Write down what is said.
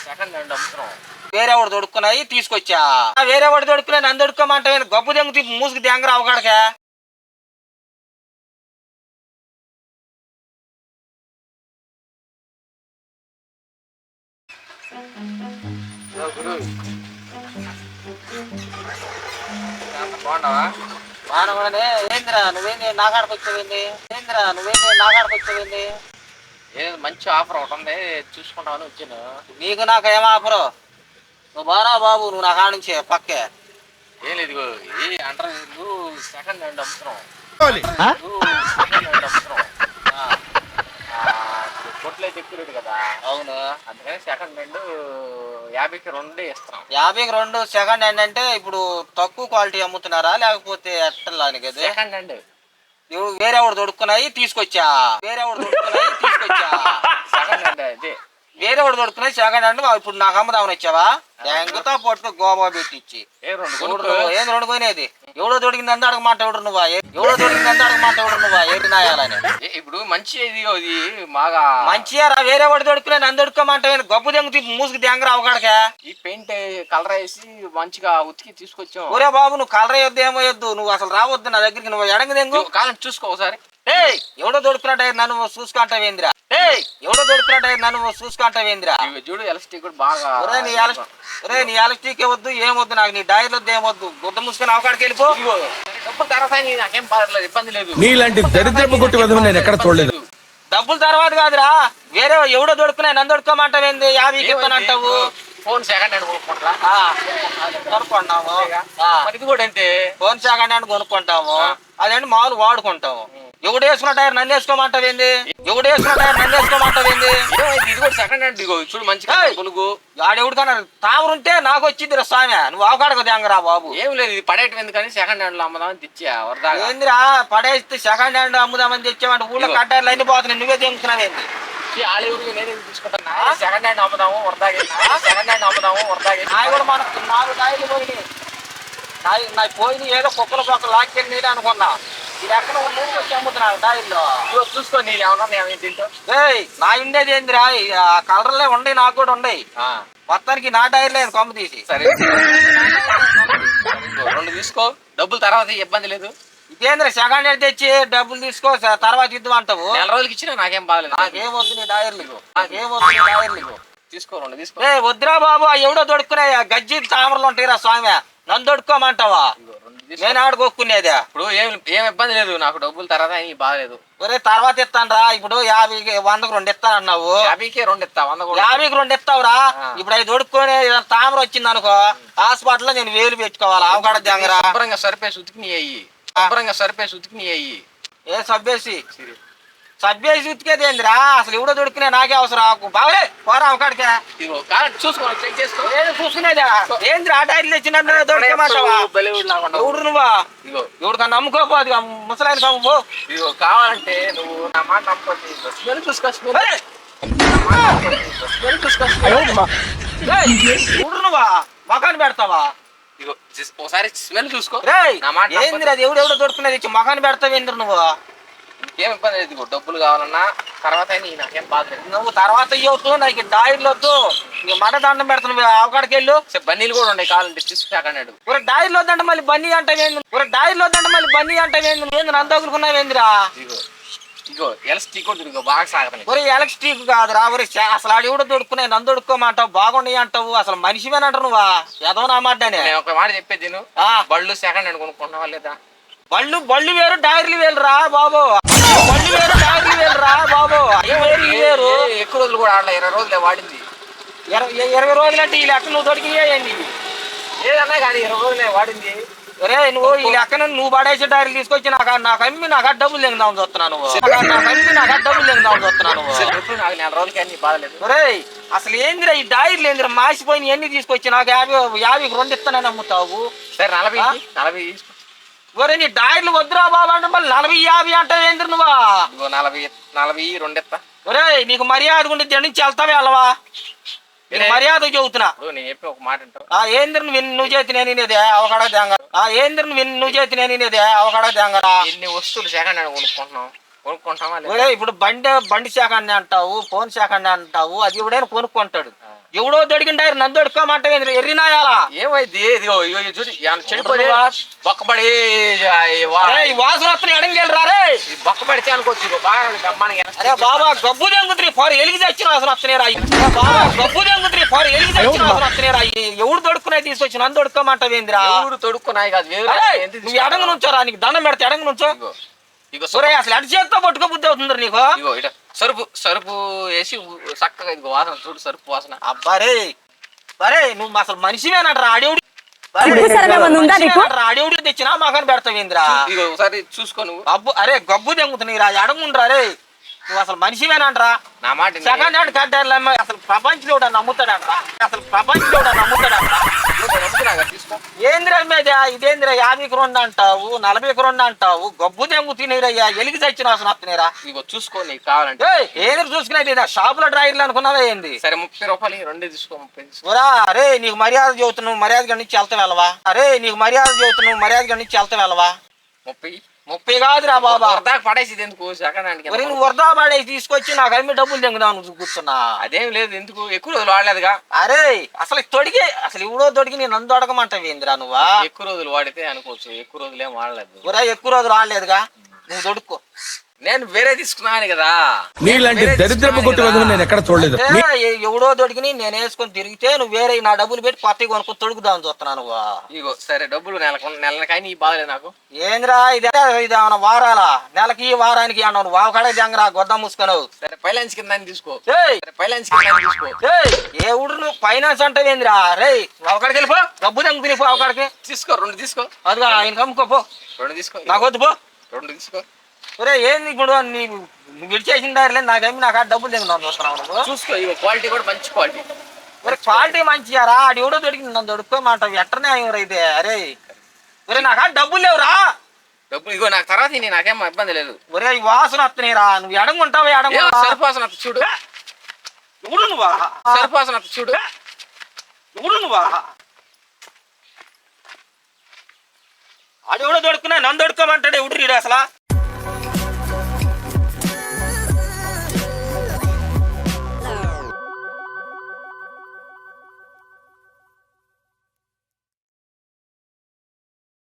Second hand అమ్ముతున్నాం వేరే వాడు దొడుక్కున్నాయి? తీసుకొచ్చా. వేరే వాడు దొడుక్కున్నాయి? నన్ను దొడుక్కోమంటే గబ్బు దెంగు మూసుకు దెంగరా అవకాడక బాగున్నావా? మానవుడనే ఏందిరా? నువ్వేంది? నాకాడకు వచ్చావేంది? ఏందిరా? నువ్వేంది? నాకాడకు వచ్చావేంది? ఏదో మంచి ఆఫర్ ఒకటి ఉంది. చూసుకుంటామని వచ్చాను. నీకు నాకు ఏం ఆఫరు నువ్వు బారా బాబు నువ్వు నా కాడ నుంచి పక్కే. ఏం లేదు ఇదిగో ఈ అండర్ సెకండ్ హ్యాండ్ అమ్ముతున్నాం ఆ? సెకండ్ హ్యాండ్ అమ్ముతున్నాం ఆ, ఆ, ఇప్పుడు కొట్లు అయితే ఎక్కువ రేటు కదా. అవును. అందుకని సెకండ్ హ్యాండ్ యాభైకి రెండే ఇస్తున్నాం. యాభైకి రెండు సెకండ్ హ్యాండ్ అంటే ఇప్పుడు తక్కువ క్వాలిటీ అమ్ముతున్నారా? లేకపోతే ఎట్టలాని కదా సెకండ్ హ్యాండ్ నువ్వు వేరే వాడు దొడుక్కున్నాయి తీసుకొచ్చా. వేరే వాడు దొడుక్కున్నాయి తీసుకొచ్చా సెకండ్ హ్యాండ్ అదే వేరే వాడు దొడుక్కున్నాయి సెకండ్ హ్యాండ్ ఇప్పుడు నాకు అమ్మదామని వచ్చావా ఎంగతో పట్టుకు గోబా పెట్టించి ఏ రెండు పోయినది ఎవడో దొడికింది అంద అడగమాట ఎవడు నువ్వా? ఎవడో దొడికింది అంద అడగమాట ఎవడు నువ్వా? ఏది నాయాలని? ఇప్పుడు మంచి ఇది ఇది బాగా మంచిగా రా వేరే వాడు దొడుకునే నన్ను దొడుకోమంటే గబ్బు దెంగు మూసుకు దెంగరా అవకాడక ఈ పెయింట్ కలర్ వేసి మంచిగా ఉతికి తీసుకొచ్చాం ఒరే బాబు నువ్వు కలర్ వేయొద్దు ఏమో వద్దు నువ్వు అసలు రావద్దు నా దగ్గరికి నువ్వు ఎడంగ దెంగు. కాలం చూసుకో ఒకసారి. ఏయ్ ఎవడో దొడుకున్నట్టు నన్ను చూసుకుంటావేందిరా? ఏయ్ ఎవడో దొడుకున్నట్టు నన్ను చూసుకుంటావేందిరా? ఇవి చూడు ఎలస్టిక్ కూడా బాగా ఒరే నీ ఎలస్ ఒరే నీ ఎలస్టిక్ వద్దు ఏమొద్దు నాకు నీ డైర్ వద్దు ఏమొద్దు. గుడ్డ మూసుకొని అవకాడికి వెళ్ళిపో. డబ్బులు తర్వాత నాకేం బాధలేదు ఇబ్బంది లేదు. నీలాంటి దరిద్రపు కొట్టి నేను ఎక్కడ చూడలేదు. డబ్బులు తర్వాత కాదురా. వేరే ఎవడో దొడుకునే నన్ను దొడుకోమంటావేంది? యాభైకి ఇస్తానంటావు ఫోన్ సెకండ్ హ్యాండ్ కొనుక్కుంటా. ఆ, కొనుక్కుంటాము. ఆ, మరి ఇది కూడా అంతే ఫోన్ సెకండ్ హ్యాండ్ కొనుక్కుంటాము. అదేంటి? మామూలు వాడుకుంటాము. ఎవడు వేసుకున్న టైర్ నన్ను వేసుకోమంటావేంది ఎవడు వేసుకున్న టైర్ నన్ను వేసుకోమంటావేంది ఇది కూడా సెకండ్ హ్యాండ్ ఇదిగో చూడు మంచిగా! కొనుగో. ఆడెవడికన్నా తామరుంటే నాకు వచ్చింది రా స్వామి. నువ్వు అవకాడకు దేంగరా బాబు. ఏం లేదు ఇది పడేయటం ఎందుకని సెకండ్ హ్యాండ్లో అమ్మదామని తెచ్చా వరదాగా. ఏందిరా? పడేస్తే సెకండ్ హ్యాండ్ అమ్ముదామని తెచ్చామంటే ఊళ్ళో. కట్టారు లైన్ పోతున్నాయి నువ్వే తెంగుతున్నావేంది ఆలేవుడికి నేను తీసుకుంటాను? సెకండ్ హ్యాండ్ అమ్ముదాము వరదాగా సెకండ్ హ్యాండ్ అమ్ముదాము వరదాగా నాయి కూడా మనకు నాలుగు నాయలు పోయినాయి. నాయి నాయి పోయినాయి ఏదో కుక్కల పక్క లాక్కెళ్ళి అనుకున్నా. ఇది ఎక్కడ ఊరికి వచ్చి అమ్ముతున్నాను డాయిల్లో ఇదిగో చూసుకో నేను ఏమన్నా ఏమైనా తింటా? ఏయ్ నా ఉండేది ఏందిరా? ఈ ఆ కలర్లే ఉండయి నాకు కూడా ఉండయి. మొత్తానికి నా టైర్ లేదు కొమ్మ తీసి. సరే. రెండు తీసుకో. డబ్బులు తర్వాత ఇబ్బంది లేదు. ఇదేంద్ర సెకండ్ హ్యాండ్ తెచ్చి డబ్బులు తీసుకో స- తర్వాత ఇద్దు అంటావు. నెల రోజులకి ఇచ్చినా నాకేం బాధలేదు నాకేం వద్దు నీ టైర్లు నాకేం. వద్దు నీ టైర్లు తీసుకో రెండు తీసుకో. ఏ వద్దురా బాబు ఆ ఎవడో దొడుకునే గజ్జి తామరలు ఉంటాయి రా స్వామి. నన్ను ఇదిగో, తీసుకో. నేను ఆడుకోక్కునేదే ఇప్పుడు ఏం ఏం ఇబ్బంది లేదు. నాకు డబ్బులు తర్వాత ఏం బాధ లేదు ఒరే తర్వాత ఇస్తాను రా ఇప్పుడు యాభైకి వందకు రెండు ఇస్తానన్నావు యాభైకే రెండు ఇస్తా వంద కూడా. యాభైకి రెండు ఇస్తావురా. ఇప్పుడు అవి దొడుక్కొని తామర వచ్చింది అనుకో హాస్పిటల్లో నేను వేలు పెట్టుకోవాలి? అవకాడ జాంగరా? శుభ్రంగా సరిపేసి ఉతికి అయ్యి. శుభ్రంగా సరిపేసి ఉతికి అయ్యి. ఏ సబ్బేసి. సబ్బేసి ఏందిరా అసలు ఎవడో దొడుకునే నాకే అవసరం. బావే పోరా అవకాడికే ఇదిగో కాదు చూసుకో చెక్ చేసుకో. ఏది చూసుకునేదా? ఏంది ఆ టైర్లు తెచ్చిన దొరికమంటావా బలివుడ్ లాగా ఎవడు నువ్వా? ఇదిగో. ఎవడికన్నా అమ్ముకోపోదు ముసలాయన కమ్ము ఇదిగో కావాలంటే నువ్వు నా మాట నమ్మకపోతే ఇదిగో స్మెల్ చూసుకో స్మెల్ ఏయ్! స్మెల్ చూసుకో. స్మెల్ ఏయ్! ఎవడు నువ్వా? మకాన్ని పెడతావా? ఒకసారి స్మెల్ చూసుకో. రేయ్! నా మాట ఏందిరా ఎవడు ఎవడో ఇచ్చి మకాన్ని పెడతావు ఏంద్ర నువ్వు? ఏం ఇబ్బంది లేదు డబ్బులు కావాలన్నా తర్వాత అయినా నాకేం బాధ లేదు. నువ్వు తర్వాత ఇవ్వద్దు నాకు డైర్లు వద్దు. నీ మడ దండం పెడతాను అవకాడికి వెళ్ళు. బన్నీలు కూడా ఉన్నాయి కావాలంటే తీసుకురాకన్నాడు. ఒక డైర్లు వద్దంటే మళ్ళీ బన్నీ అంటావేంది ఒక డైర్లు వద్దంటే మళ్ళీ బన్నీ అంటావేంది ఏంది? నన్ను తగులుకున్నావేందిరా ఎలస్టిక్ కూడా ఇదిగో బాగా సాగతాను ఒరే ఎలక్ట్రిక్ కాదురా ఒరే అసలు ఆడు ఎవడో దొడుకునే నన్ను దొడుకోమంటావు బాగున్నాయి అంటావు అసలు మనిషివేనంటారు నువ్వా? ఏదో నా మాటనే నేను ఒక మాట చెప్పేది నేను ఆ, బళ్ళు సెకండ్ హ్యాండ్ కొనుక్కుంటున్నావా లేదా? బళ్ళు బళ్ళు వేరు డైర్లు వేరు రా బాబు. రా బాబు ఇవి వేరు ఏ- ఎక్కువ రోజులు కూడా ఆడలే ఇరవై రోజులే వాడింది. ఇరవై ఇరవై రోజులంటే ఈ లెక్క నువ్వు దొడికినాయండి ఇవి ఏదన్నా కానీ ఇరవై రోజులే వాడింది. ఒరే నువ్వు ఈ లెక్కన నువ్వు పడేసే డైరీలు తీసుకొచ్చి నాకు నాకు అమ్మి నాకు డబ్బులు లెంగుదామని చూస్తున్నావు నువ్వు. నాకు అమ్మి నాకు డబ్బులు అసలు ఎప్పుడు నాకు నెల రోజులకి అన్ని బాధలేదు ఒరే అసలు ఏందిరా ఈ డైరీలు ఏందిరా? మాసిపోయిన ఎన్ని తీసుకొచ్చి నాకు యాభై యాభైకి రెండు ఇస్తానని అమ్ముతావు. సరే నలభై నలభై తీసుకో. ఒరే నీ డైరీలు వద్దురా బాబు అంటే మళ్ళీ నలభై యాభై అంటావు ఏంద్ర నువ్వా? ఇదిగో నలభై నలభై రెండు ఎత్తా ఒరే నీకు మర్యాద ఉండి దీని నుంచి వెళ్తావే వెళ్ళవా? మర్యాద చెబుతున్నా. ఇప్పుడు నేను చెప్పి ఒక మాట ఆ ఏంద్ర నువ్వు నువ్వు చేతి నేను వినేదే అవకడ దేంగ ఆ ఏంద్ర నువ్వు నువ్వు చేతి నేను వినేదే అవకడ దేంగరా ఎన్ని వస్తువులు సెకండ్ హ్యాండ్ కొనుక్కుంటున్నాం కొనుక్కుంటామా లేదా? ఒరే ఇప్పుడు బండి బండి శాఖ అని అంటావు ఫోన్ శాఖ అని అంటావు అది ఎవడైనా కొనుక్కుంటాడు. ఎవడో దొడికింటారు నన్ను దొడుకోమంటే ఎర్రినాయాలా ఏమైంది? ఇదిగో ఇగో ఇది చూడు ఏమన్నా చెడిపోయి బొక్కబడి ఈ వాసన వస్తున్న ఎడంగేళ్ళు రే ఈ బొక్కబడితే అనుకోవచ్చు ఇగో బాగా గమ్మానికి అరే బాబా గబ్బు దెంగుతుంది ఫార్ ఎలిగి తెచ్చిన వాసన వస్తున్నాయి రా అరే బాబా గబ్బు దెంగుతుంది ఫార్ ఎలిగి తెచ్చిన వాసన వస్తున్నాయి రా ఎవడు దొడుకునే తీసుకొచ్చి నన్ను దొడుకోమంటావేందిరా ఎవరు తొడుక్కున్నాయి కాదు నువ్వు ఎడంగు నుంచోరా నీకు దండం పెడితే ఎడంగు నుంచో. ఇగో ఇగో ఒరే అసలు ఎడ చేత్తో పట్టుకో బుద్ధి అవుతుంది నీకు. ఇగో ఇట. సరుపు సరుపు వేసి చక్కగా ఇదిగో వాసన చూడు సరుపు వాసన. అబ్బారే బరే నువ్వు అసలు ఉందా నీకు? ఆడేవుడు తెచ్చినా మాకని పెడతావేంద్రా? ఒకసారి చూసుకో నువ్వు. అబ్బు అరే గబ్బు దెంగుతున్నాయి రా ఎడముండ్రా రే. నువ్వు అసలు మనిషివేనంటరా. నా మాట. సెకండ్ హ్యాండ్ అమ్మాయి అసలు ప్రపంచంలో నమ్ముతాడంట అసలు ప్రపంచంలో నమ్ముతాడంట ఇదిగో నమ్ముతున్నా కదా, తీసుకో. ఏంద్రా మీద? ఇదేంద్రా? యాభైకి రెండు అంటావు నలభైకి రెండు అంటావు. గబ్బు దెంగు తినేరయ్యా. ఎలిగి తెచ్చిన వాసన వస్తున్నాయిరా. ఇగో చూసుకో నీకు కావాలంటే. ఏయ్ ఏంద్ర చూసుకునేది షాపులో డ్రాయర్లు అనుకున్నావా ఏంది? సరే ముప్పై రూపాయలు రెండే తీసుకో ముప్పై తీసుకో. ఒరా అరే నీకు మర్యాద చెబుతున్నావు మర్యాద నుంచి వెళ్తా వెళ్ళవా? అరే నీకు మర్యాద చెబుతున్నావు మర్యాద నుంచి వెళ్తా వెళ్ళవా? ముప్పై ముప్పై కాదురా బాబా. వరదాకా పడేసి ఎందుకు? సెకండ్ మరి నువ్వు వరదా పడేసి తీసుకొచ్చి నాకు అమ్మి డబ్బులు తెంగుదాం నువ్వు కూర్చున్నా. అదేం లేదు ఎందుకు? ఎక్కువ రోజులు వాడలేదుగా. అరే అసలు తొడిగి అసలు ఇవిడో తొడిగి నేను నందు అడగమంటావు ఏందిరా నువ్వా? ఎక్కువ రోజులు వాడితే అనుకోవచ్చు ఎక్కువ రోజులు ఏం వాడలేదు. ఎక్కువ రోజులు రాలేదుగా నువ్వు తొడుక్కో. నేను వేరే తీసుకున్నాను కదా. నీలాంటి దరిద్రపు తీసుకున్నాను కొట్టి నేను ఎక్కడ చూడలేదు. ఎవడో తొడిగిని నేను వేసుకొని తిరిగితే నువ్వు వేరే నా డబ్బులు పెట్టి కొత్తగా కొనుక్కొని తొడుగుదామని చూస్తున్నాను ఇగో సరే డబ్బులు నెలకు నెలకైనా ఈ బాధలేదు నాకు. ఏందిరా ఇది ఏమన్నా వారాలా? నెలకి ఈ వారానికి అన్నావు నువ్వు. వావకాడే జంగరా గొద్ద మూసుకున్నావు. సరే ఫైనాన్స్ కింద తీసుకో. ఫైనాన్స్ కింద తీసుకో. ఏయ్! ఏ ఊడు నువ్వు? ఫైనాన్స్ అంటే ఏందిరా? రే ఒకడికి వెళ్ళిపో డబ్బు తెంగు తినిపో ఒకడికి తీసుకో రెండు తీసుకో. అదిగా ఆయన అమ్ముకోపో రెండు తీసుకో. నాకు వద్దు పో. రెండు తీసుకో. ఒరే ఏంది ఇప్పుడు? నీ విడిచేసిన దారిలే నాకేమి నాకు ఆ డబ్బులు తెంగు చూస్తున్నావు చూసుకో ఇగో క్వాలిటీ కూడా మంచి క్వాలిటీ. ఒరే క్వాలిటీ మంచియారా ఆడు ఎవడో దొరికి నన్ను దొడుకోమంటావు ఎట్టనే అయితే అరే ఒరే నాకు ఆ డబ్బులు లేవురా. డబ్బులు ఇగో నాకు తర్వాత నేను నాకేం ఇబ్బంది లేదు. ఒరే వాసన వస్తున్నాయిరా. నువ్వు ఎడంగుంటావు ఏ, ఎడంగు సరిపోసన చూడు. ఎవడు నువ్వా? సరిపోసన చూడు. ఎవడు నువ్వా? ఆడు ఎవడో దొడుకున్నా నన్ను దొడుకోమంటాడు ఎవడు రీడు అసలు? Bye.